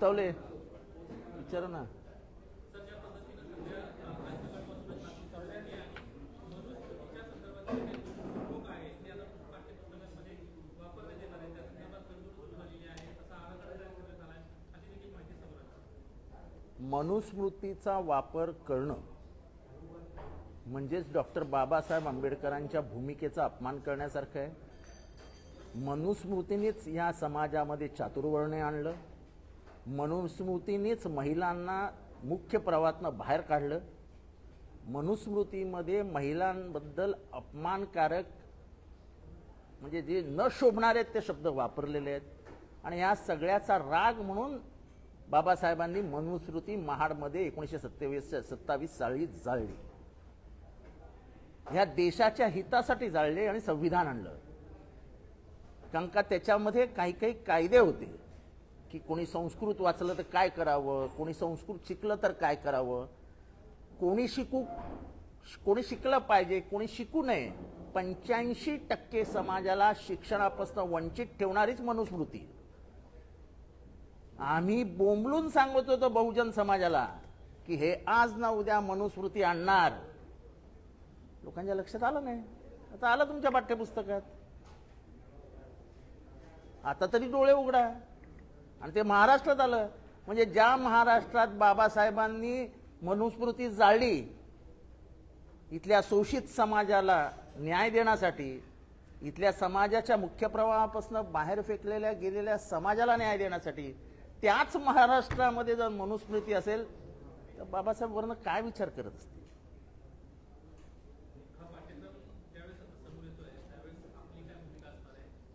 बाबू भूतावले विचारा ना. मनुस्मृतीचा वापर करणं म्हणजेच डॉक्टर बाबासाहेब आंबेडकरांच्या भूमिकेचा अपमान करण्यासारखं आहे. मनुस्मृतीनेच या समाजामध्ये चातुर्वर्णे आणलं. मनुस्मृतीनेच महिलांना मुख्य प्रवाहातनं बाहेर काढलं. मनुस्मृतीमध्ये महिलांबद्दल अपमानकारक म्हणजे जे न शोभणारे आहेत ते शब्द वापरलेले आहेत. आणि या सगळ्याचा राग म्हणून बाबासाहेबांनी मनुस्मृती महाडमध्ये एकोणीसशे सत्तेवीस सत्तावीस साली जाळली. ह्या देशाच्या हितासाठी जाळले आणि संविधान आणलं. कारण का त्याच्यामध्ये काही काही कायदे होते. की कोणी संस्कृत वाचलं तर काय करावं? कोणी संस्कृत शिकलं तर काय करावं? कोणी शिकू कोणी शिकलं पाहिजे कोणी शिकू नये. पंच्याऐंशी टक्के समाजाला शिक्षणापासून वंचित ठेवणारीच मनुस्मृती. आम्ही बोंबलून सांगत होतो बहुजन समाजाला की हे आज ना उद्या मनुस्मृती आणणार. लोकांच्या लक्षात आलं नाही. आता आलं तुमच्या पाठ्यपुस्तकात. आता तरी डोळे उघडा. आणि ते महाराष्ट्रात आलं. म्हणजे ज्या महाराष्ट्रात बाबासाहेबांनी मनुस्मृती जाळली इथल्या शोषित समाजाला न्याय देण्यासाठी इथल्या समाजाच्या मुख्य प्रवाहापासून बाहेर फेकलेल्या गेलेल्या समाजाला न्याय देण्यासाठी त्याच महाराष्ट्रामध्ये जर मनुस्मृती असेल तर बाबासाहेबवरनं काय विचार करत असतील?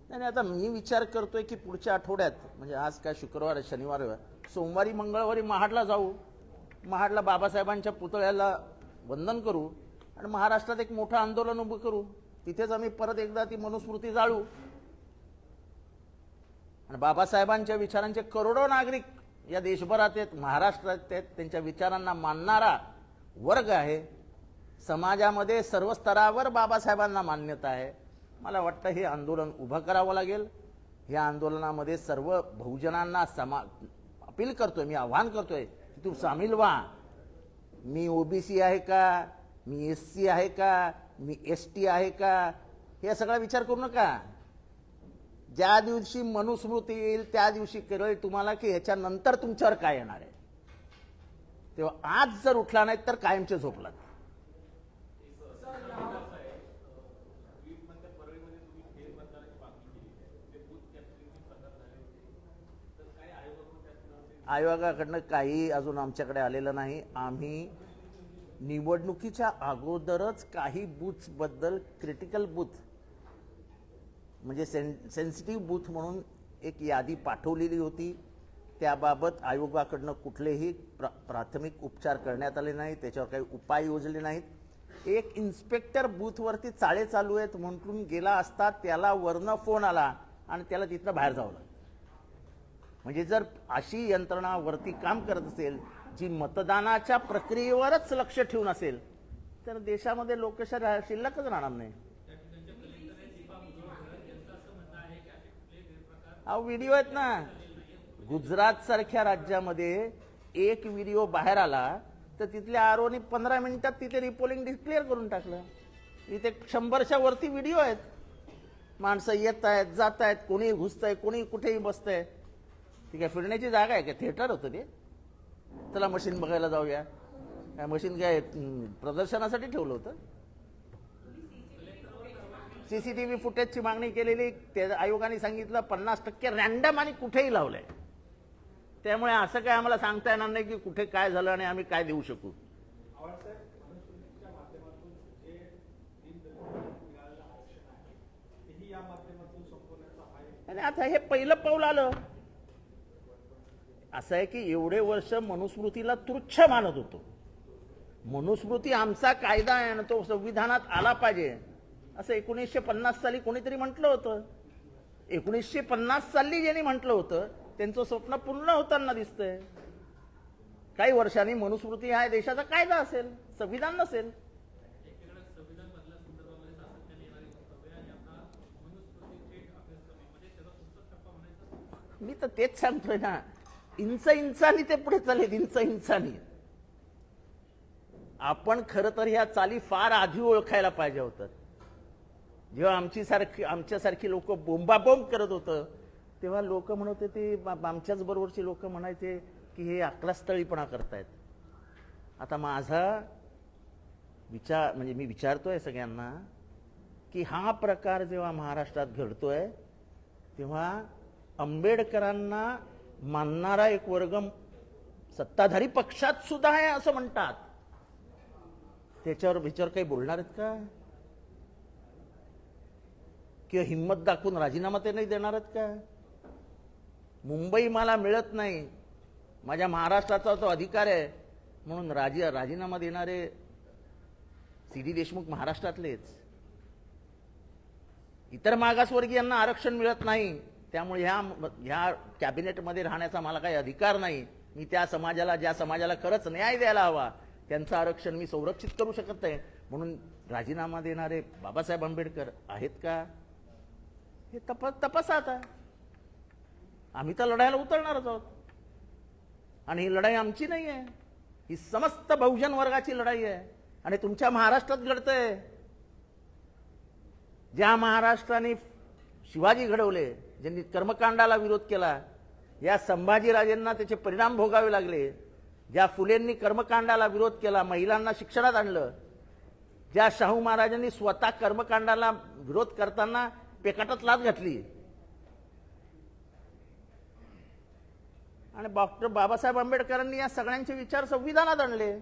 नाही नाही आता मी विचार करतोय की पुढच्या आठवड्यात म्हणजे आज काय शुक्रवार आहे शनिवार आहे सोमवारी मंगळवारी महाडला जाऊ महाडला बाबासाहेबांच्या पुतळ्याला वंदन करू आणि महाराष्ट्रात एक मोठं आंदोलन उभं करू. तिथेच आम्ही परत एकदा ती मनुस्मृती जाळू. आणि बाबासाहेबांच्या विचारांचे करोडो नागरिक या देशभरात आहेत महाराष्ट्रात आहेत त्यांच्या विचारांना मानणारा वर्ग आहे. समाजामध्ये सर्व स्तरावर बाबासाहेबांना मान्यता आहे. मला वाटतं हे आंदोलन उभं करावं लागेल. या आंदोलनामध्ये सर्व बहुजनांना समा अपील करतोय मी आव्हान करतोय की तू सामील व्हा. मी ओबीसी आहे का? मी एस सी आहे का? मी एस टी आहे का? हे सगळा विचार करू नका. ज्या दिवशी मनुस्मृती येईल त्या दिवशी कळेल तुम्हाला की ह्याच्यानंतर तुमच्यावर काय येणार आहे? तेव्हा आज जर उठला नाही तर कायमचे झोपलात आयोगाकडनं काही अजून आमच्याकडे आलेलं नाही. आम्ही निवडणुकीच्या अगोदरच काही बूथ्सबद्दल क्रिटिकल बूथ म्हणजे सेन सेन्सिटिव्ह बूथ म्हणून एक यादी पाठवलेली होती. त्याबाबत आयोगाकडनं कुठलेही प्रा प्राथमिक उपचार करण्यात आले नाहीत. त्याच्यावर काही उपाय योजले नाहीत. एक इन्स्पेक्टर बूथवरती चाळे चालू आहेत म्हणून गेला असता त्याला वरनं फोन आला आणि त्याला तिथनं बाहेर जावं लागलं. म्हणजे जर अशी यंत्रणा वरती काम करत असेल जी मतदानाच्या प्रक्रियेवरच लक्ष ठेवून असेल तर देशामध्ये लोकशाही शिल्लकच राहणार नाही. अहो व्हिडिओ आहेत ना. गुजरात सारख्या राज्यामध्ये एक व्हिडिओ बाहेर आला तर तिथल्या आरोनी पंधरा मिनिटात तिथे रिपोलिंग डिक्लेअर करून टाकलं. इथे शंभरच्या वरती व्हिडिओ आहेत. माणसं येत आहेत जात आहेत कोणी घुसतंय कोणी कुठेही बसतंय. ती काय फिरण्याची जागा आहे का? थिएटर होतं ते. चला मशीन बघायला जाऊया. काय मशीन काय प्रदर्शनासाठी ठेवलं होतं. सी सी टी व्ही फुटेजची मागणी केलेली त्या आयोगाने सांगितलं पन्नास टक्के रॅन्डम आणि कुठेही लावलं आहे त्यामुळे असं काय आम्हाला सांगता येणार नाही की कुठे काय झालं आणि आम्ही काय देऊ शकू. आणि आता हे पहिलं पाऊल आलं. असं आहे की एवढे वर्ष मनुस्मृतीला तुच्छ मानत होतो. मनुस्मृती आमचा कायदा आहे आणि तो संविधानात आला पाहिजे. असं एकोणीसशे पन्नास साली कोणीतरी म्हटलं होतं. एकोणीसशे पन्नास साली ज्यांनी म्हटलं होतं त्यांचं स्वप्न पूर्ण होताना दिसतंय. काही वर्षांनी मनुस्मृती हा देशाचा कायदा असेल संविधान नसेल. मी तर तेच सांगतोय ना. इंच इंचानी ते पुढे चालेल इंच इंचानी. आपण खरं तर ह्या चाली फार आधी ओळखायला पाहिजे होतं. जेव्हा आमची सारखी आमच्यासारखी लोक बोंबाबोंब करत होतं तेव्हा लोक म्हणत होते ते आमच्याच बरोबरची लोक म्हणायचे की हे आकलास्थळीपणा करतायत. आता माझा विचार म्हणजे मी विचारतोय सगळ्यांना की हा प्रकार जेव्हा महाराष्ट्रात घडतोय तेव्हा आंबेडकरांना मानणारा एक वर्ग सत्ताधारी पक्षात सुद्धा आहे असं म्हणतात. त्याच्यावर विचार काही बोलणार आहेत का? किंवा हिंमत दाखवून राजीनामा ते नाही देणार आहेत का? मुंबई मला मिळत नाही. माझ्या महाराष्ट्राचा तो अधिकार आहे. म्हणून राजी राजीनामा देणारे सी डी देशमुख महाराष्ट्रातलेच. इतर मागासवर्गीयांना आरक्षण मिळत नाही. त्यामुळे ह्या ह्या कॅबिनेटमध्ये राहण्याचा मला काही अधिकार नाही. मी त्या समाजाला ज्या समाजाला खरंच न्याय द्यायला हवा त्यांचं आरक्षण मी संरक्षित करू शकत नाही. म्हणून राजीनामा देणारे बाबासाहेब आंबेडकर आहेत का? हे तपास तपासा आता. आम्ही तर लढायला उतरणारच आहोत. आणि ही लढाई आमची नाही आहे. ही समस्त बहुजन वर्गाची लढाई आहे. आणि तुमच्या महाराष्ट्रात घडतंय. ज्या महाराष्ट्राने शिवाजी घडवले ज्यांनी कर्मकांडाला विरोध केला या संभाजीराजेंना त्याचे परिणाम भोगावे लागले. ज्या फुलेंनी कर्मकांडाला विरोध केला महिलांना शिक्षणात आणलं ज्या शाहू महाराजांनी स्वतः कर्मकांडाला विरोध करताना पेकाटात लाच घातली. आणि डॉक्टर बाबासाहेब आंबेडकरांनी या सगळ्यांचे विचार संविधानात आणले.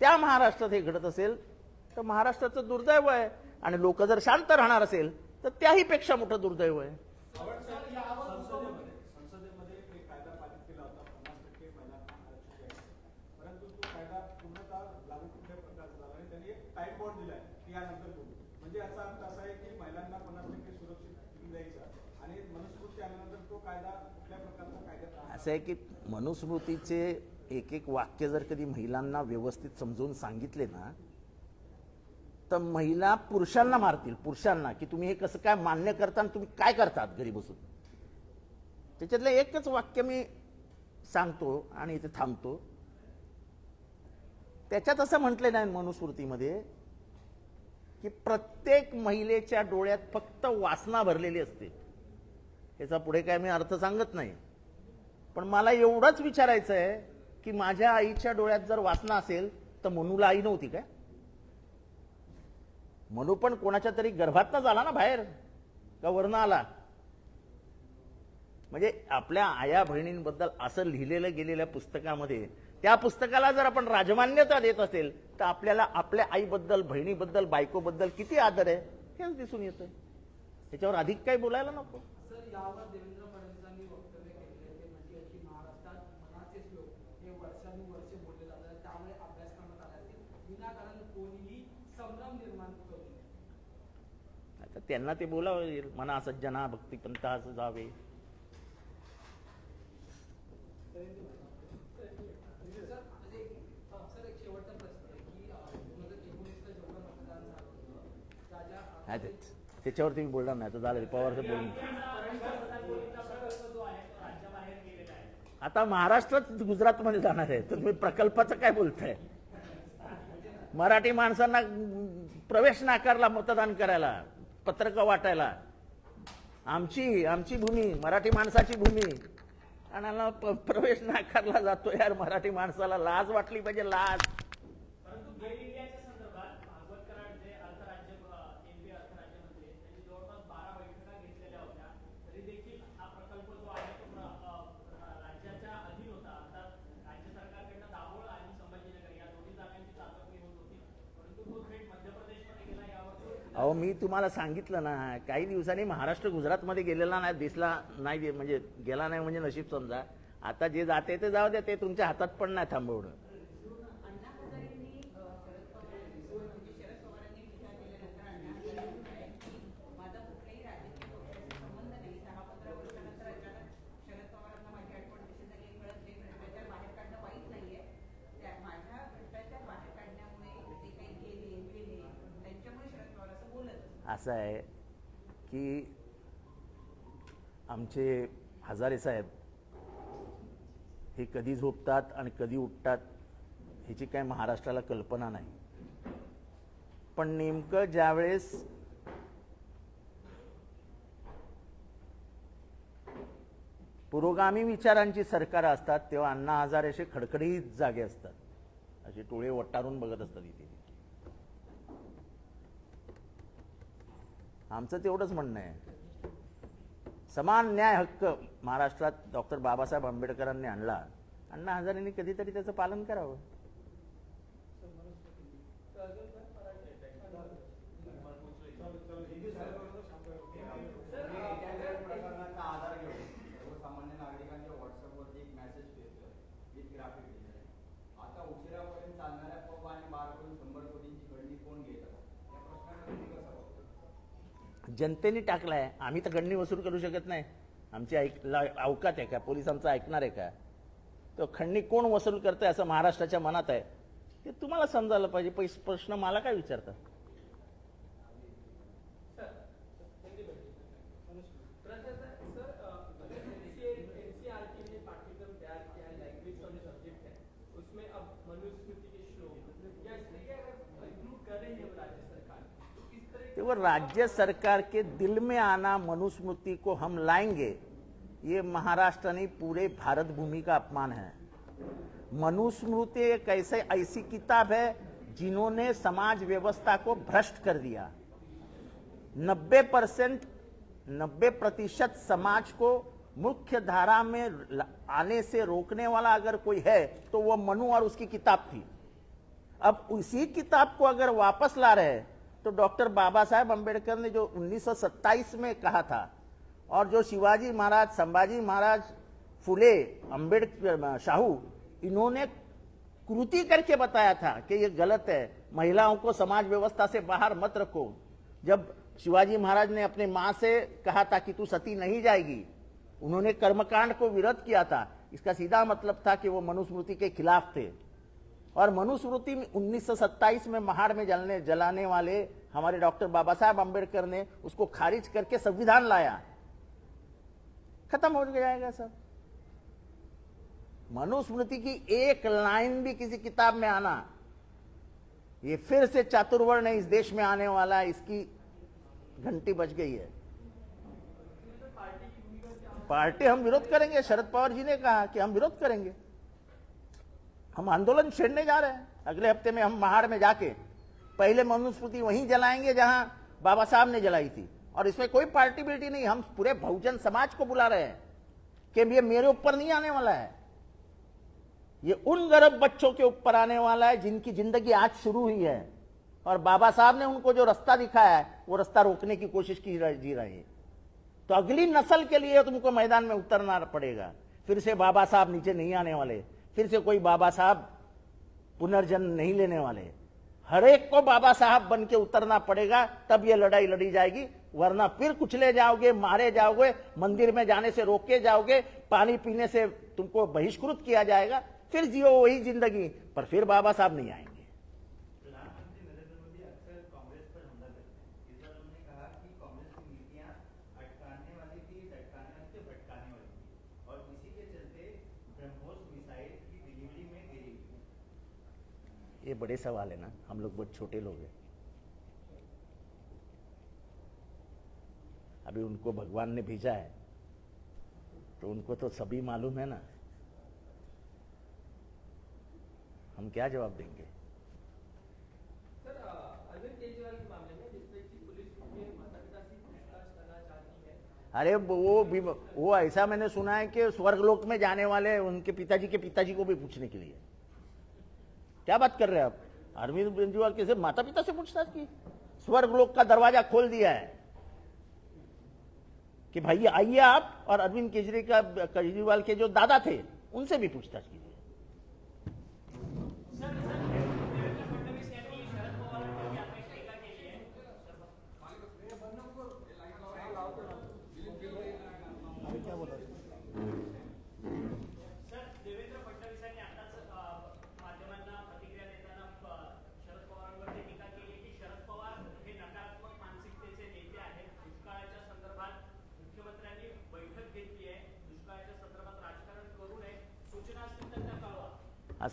त्या महाराष्ट्रात हे घडत असेल तर महाराष्ट्राचं दुर्दैव आहे. आणि लोक जर शांत राहणार असेल तर त्याही पेक्षा मोठं दुर्दैव आहे. असं आहे की मनुस्मृतीचे एक एक वाक्य जर कधी महिलांना व्यवस्थित समजून सांगितले ना तर महिला पुरुषांना मारतील पुरुषांना. की तुम्ही हे कसं काय मान्य करता आणि तुम्ही काय करतात घरी बसून? त्याच्यातलं एकच वाक्य मी सांगतो आणि इथे थांबतो. त्याच्यात असं म्हटलं नाही मनुस्मृतीमध्ये की प्रत्येक महिलेच्या डोळ्यात फक्त वासना भरलेली असते. याचा पुढे काय मी अर्थ सांगत नाही. पण मला एवढंच विचारायचं आहे की माझ्या आईच्या डोळ्यात जर वासना असेल तर मनूला आई नव्हती काय? मनू पण कोणाच्या तरी गर्भातनं झाला ना बाहेर? का वरनं आला? म्हणजे आपल्या आया बहिणींबद्दल असं लिहिलेलं गेलेल्या पुस्तकामध्ये त्या पुस्तकाला जर आपण राजमान्यता देत असेल तर आपल्याला आपल्या आईबद्दल बहिणीबद्दल बायकोबद्दल किती आदर आहे हेच दिसून येतं. त्याच्यावर अधिक काही बोलायला नको सर यावर देवेंद्र फडणवीसांनी वक्तव्य केलेले ते म्हणजे की महाराष्ट्रात मनाचेच लोक हे वर्षानुवर्षे बोलले जातात त्यामुळे अभ्यासक्रमात आले असतील विनाकारण कोणीही संभ्रम निर्माण करू नये आता त्यांना ते बोलावं मना सज्जना भक्तिपंथ असं जावे. ते त्याच्यावरती मी बोलणार नाही तर झालं रे पवारचं बोलून. आता महाराष्ट्रात गुजरातमध्ये जाणार आहे तर तुम्ही प्रकल्पाचं काय बोलताय? मराठी माणसांना प्रवेश नाकारला मतदान करायला. पत्रकं वाटायला. आमची आमची भूमी मराठी माणसाची भूमी. आणि प- प्रवेश नाकारला जातो यार मराठी माणसाला लाज वाटली पाहिजे लाज. अहो मी तुम्हाला सांगितलं ना काही दिवसांनी महाराष्ट्र गुजरातमध्ये गेलेला नाही दिसला नाही दे- म्हणजे गेला नाही म्हणजे नशीब समजा. आता जे जाते ते जाऊ द्या ते तुमच्या हातात पण नाही थांबवणं अण्णा हजारेंनी अ, शरद पवार म्हणजे शरद पवारांनी टीका केल्यानंतर अण्णा हजारे म्हणतायत की माझा कुठल्याही राजकीय पक्षाशी संबंध नाही दहा पंधरा वर्षानंतर अचानक शरद पवारांना माझी आठवण कशी झाली हे कळत नाही भ्रष्टाचार बाहेर काढणं वाईट नाहीये त्या माझ्या भ्रष्टाचार बाहेर काढण्यामुळे जे काही गेले गेले त्यांच्यामुळे शरद पवार असं आहे की आमचे हजारे साहेब हे कधी झोपतात आणि कधी उठतात ह्याची काय महाराष्ट्राला कल्पना नाही. पण नेमकं ज्यावेळेस पुरोगामी विचारांची सरकार असतात तेव्हा अण्णा हजारे असे खडखडीत जागे असतात. असे टोळे वटारून बघत असतात इथे. आमचं तेवढंच म्हणणं आहे. समान न्याय हक्क महाराष्ट्रात डॉक्टर बाबासाहेब आंबेडकरांनी आणला अण्णा हजारेंनी कधीतरी त्याचं पालन करावं. जनतेने टाकलाय. आम्ही तर गणनी वसूल करू शकत नाही. आमची ऐकला अवकात आहे का? पोलीस आमचं ऐकणार आहे का? तो खंडणी कोण वसूल करतंय असं महाराष्ट्राच्या मनात आहे? ते तुम्हाला समजायला पाहिजे. पैसे प्रश्न मला काय विचारतात राज्य सरकार के दिल में आना मनुस्मृति को हम लाएँगे, ये महाराष्ट्र नहीं, पूरे भारत भूमि का अपमान है। मनुस्मृति एक ऐसे, ऐसी किताब है जिन्होंने समाज व्यवस्था को भ्रष्ट कर दिया। नब्बे परसेंट, नब्बे प्रतिशत समाज को मुख्य धारा में आने से रोकने वाला अगर कोई है तो वह मनु और उसकी किताब थी। अब उसी किताब को अगर वापस ला रहे हैं तो डॉक्टर बाबा साहेब अंबेडकर ने जो 1927 में कहा था, और जो शिवाजी महाराज, संभाजी महाराज फुले, अंबेडकर शाहू, इन्होंने कृति करके बताया था कि ये गलत है। महिलाओं को समाज व्यवस्था से बाहर मत रखो। जब शिवाजी महाराज ने अपने माँ से कहा था कि तू सती नहीं जाएगी, उन्होंने कर्मकांड को विरोध किया था। इसका सीधा मतलब था कि वो मनुस्मृति के खिलाफ थे। और मनुस्मृति 1927 में महाड़ में जलने, जलाने वाले हमारे डॉक्टर बाबा साहेब अंबेडकर ने उसको खारिज करके संविधान लाया। खत्म हो जाएगा सब। मनुस्मृति की एक लाइन भी किसी किताब में आना, ये फिर से चातुर्वर्ण इस देश में आने वाला, इसकी घंटी बज गई है। पार्टी हम विरोध करेंगे, शरद पवार जी ने कहा कि हम विरोध करेंगे। हम आंदोलन छेड़ने जा रहे हैं। अगले हफ़्ते में हम महाड़ में जाके पहले मनुस्मृति वहीं जलाएँगे जहाँ बाबा साहब ने जलाई थी। और इसमें कोई पार्टी बिल्टी नहीं, हम पूरे बहुजन समाज को बुला रहे हैं कि ये मेरे ऊपर नहीं आने वाला है। ये उन गरीब बच्चों के ऊपर आने वाला है जिनकी ज़िंदगी आज शुरू हुई है। और बाबा साहब ने उनको जो रास्ता दिखाया है, वो रास्ता रोकने की कोशिश की जी रहे हैं। तो अगली नस्ल के लिए तुमको मैदान में उतरना पड़ेगा। फिर से बाबा साहब नीचे नहीं आने वाले। फिर से कोई बाबा साहब पुनर्जन्म नहीं लेने वाले हर एक को बाबा साहब बन के उतरना पड़ेगा, तब ये लड़ाई लड़ी जाएगी, वरना फिर कुचले जाओगे, मारे जाओगे, मंदिर में जाने से रोके जाओगे, पानी पीने से तुमको बहिष्कृत किया जाएगा, फिर जियो वही ज़िंदगी। पर फिर बाबा साहब नहीं आएँगे प्रधानमंत्री नरेंद्र मोदी अक्सर कांग्रेस पर हमला करते हैं इस बार उन्होंने कहा कि कांग्रेस की नीतियाँ अटकाने वाली थी टटकाने वाली थी भटकाने वाली थी और इसी के चलते ब्रह्मोस मिसाइल की डिलीवरी में देरी हुई ये बड़े सवाल है ना हम लोग बहुत छोटे लोग हैं। अभी उनको भगवान ने भेजा है तो उनको तो सभी मालूम है ना। हम क्या जवाब देंगे? अरे वो भी वो ऐसा मैंने सुना है कि स्वर्गलोक में जाने वाले उनके पिताजी के पिताजी को भी पूछने के लिए। क्या बात कर रहे हैं आप? अरविंद केजरीवाल के माता पिता से पूछताछ की? स्वर्ग लोग का दरवाज़ा खोल दिया है। कि भाई, आइए आप और अरविंद केजरीवाल का केजरीवाल के जो दादा थे, उनसे भी पूछताछ कीजिए।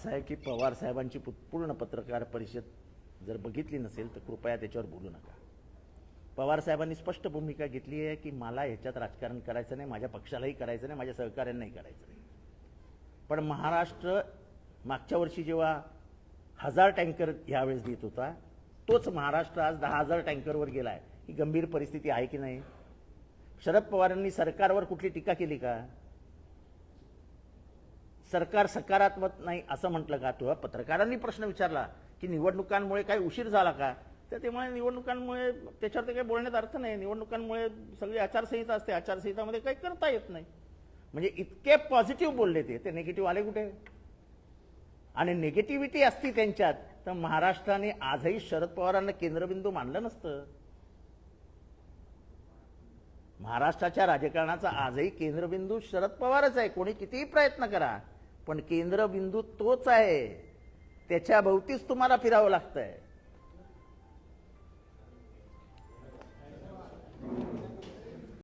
असं आहे की पवार साहेबांची पूर्ण पत्रकार परिषद जर बघितली नसेल तर कृपया त्याच्यावर बोलू नका. पवार साहेबांनी स्पष्ट भूमिका घेतली आहे की मला ह्याच्यात राजकारण करायचं नाही माझ्या पक्षालाही करायचं नाही माझ्या सहकार्यांनाही करायचं नाही. पण महाराष्ट्र मागच्या वर्षी जेव्हा हजार टँकर यावेळेस देत होता तोच महाराष्ट्र आज दहा हजार टँकरवर गेला आहे ही गंभीर परिस्थिती आहे की नाही? शरद पवारांनी सरकारवर कुठली टीका केली का? सरकार सकारात्मक नाही असं म्हटलं का तुला पत्रकारांनी प्रश्न विचारला की निवडणुकांमुळे काही उशीर झाला का? तर ते निवडणुकांमुळे त्याच्यावर तर काही बोलण्यात अर्थ नाही. निवडणुकांमुळे सगळी आचारसंहिता असते. आचारसंहितामध्ये काही करता येत नाही. म्हणजे इतके पॉझिटिव्ह बोलले ते. ते निगेटिव्ह आले कुठे? आणि निगेटिव्हिटी असती त्यांच्यात तर महाराष्ट्राने आजही शरद पवारांना केंद्रबिंदू मानलं नसतं. महाराष्ट्राच्या राजकारणाचा आजही केंद्रबिंदू शरद पवारच आहे. कोणी कितीही प्रयत्न करा पण केंद्रबिंदू तोच आहे. त्याच्या भोवतीच तुम्हाला फिरावं लागतंय.